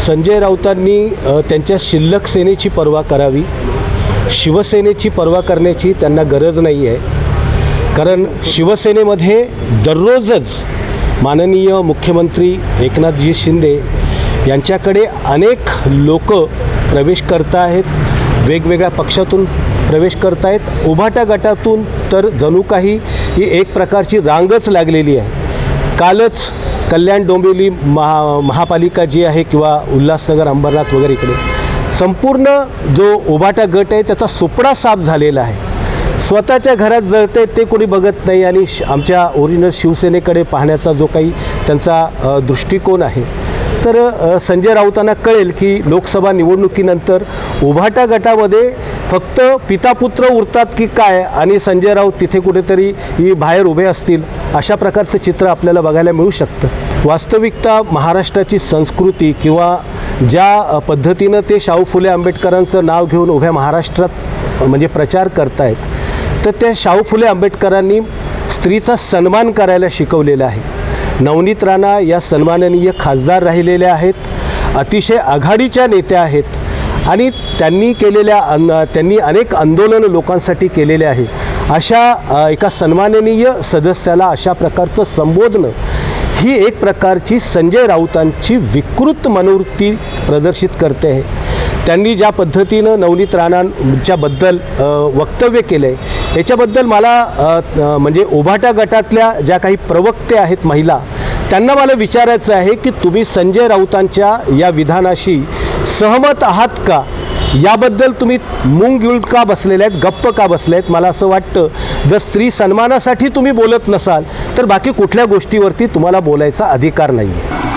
संजय राऊतांनी त्यांच्या शिल्लक सेनेची पर्वा करावी. शिवसेनेची पर्वा करण्याची त्यांना गरज नाही आहे कारण शिवसेनेमध्ये दररोजच माननीय मुख्यमंत्री एकनाथजी शिंदे यांच्याकडे अनेक लोक प्रवेश करत आहेत वेगवेगळ्या पक्षातून प्रवेश करत आहेत उभाटा गटातून तर जणू काही ही एक प्रकारची रांगच लागलेली आहे. कालच कल्याण डोंबिवली महा महापालिका जी आहे किंवा उल्हासनगर अंबरनाथ वगैरे इकडे संपूर्ण जो उभाटा गट आहे त्याचा सुपडा साफ झालेला आहे. स्वतःच्या घरात जळते ते कोणी बघत नाही आणि श आमच्या ओरिजिनल शिवसेनेकडे पाहण्याचा जो काही त्यांचा दृष्टिकोन आहे तर संजय राऊतांना कळेल की लोकसभा निवडणुकीनंतर उभाटा गटामध्ये फक्त पितापुत्र उरतात की काय आणि संजय राऊत तिथे कुठेतरी ही बाहेर उभे असतील अशा प्रकारचं चित्र आपल्याला बघायला मिळू शकतं. वास्तविकता महाराष्ट्राची संस्कृती किंवा ज्या पद्धतीनं ते शाहू फुले आंबेडकरांचं नाव घेऊन उभ्या महाराष्ट्रात म्हणजे प्रचार करतायत तर त्या शाहू फुले आंबेडकरांनी स्त्रीचा सन्मान करायला शिकवलेला आहे. नवनीत राणा या सन्माननीय खासदार राहिलेल्या आहेत. अतिशय आघाडीच्या नेत्या आहेत. आणि त्यांनी केलेल्या अन त्यांनी अनेक आंदोलनं लोकांसाठी केलेले आहे. अशा एका सन्माननीय सदस्याला अशा प्रकारचं संबोधनं ही एक प्रकारची संजय राऊतांची विकृत मनोवृत्ती प्रदर्शित करते आहे. त्यांनी ज्या पद्धतीनं नवनीत राणांच्याबद्दल वक्तव्य केलं आहे याच्याबद्दल मला म्हणजे उभाट्या गटातल्या ज्या काही प्रवक्ते आहेत महिला त्यांना मला विचारायचं आहे की तुम्ही संजय राऊतांच्या या विधानाशी सहमत आहात का? याबद्दल तुम्ही मूंग गिळून का बसलेले आहेत गप्प का बसले आहेत? मला असं वाटतं जर स्त्री सन्मानासाठी तुम्ही बोलत नसाल तर बाकी कुठल्या गोष्टीवरती तुम्हाला बोलायचा अधिकार नाही आहे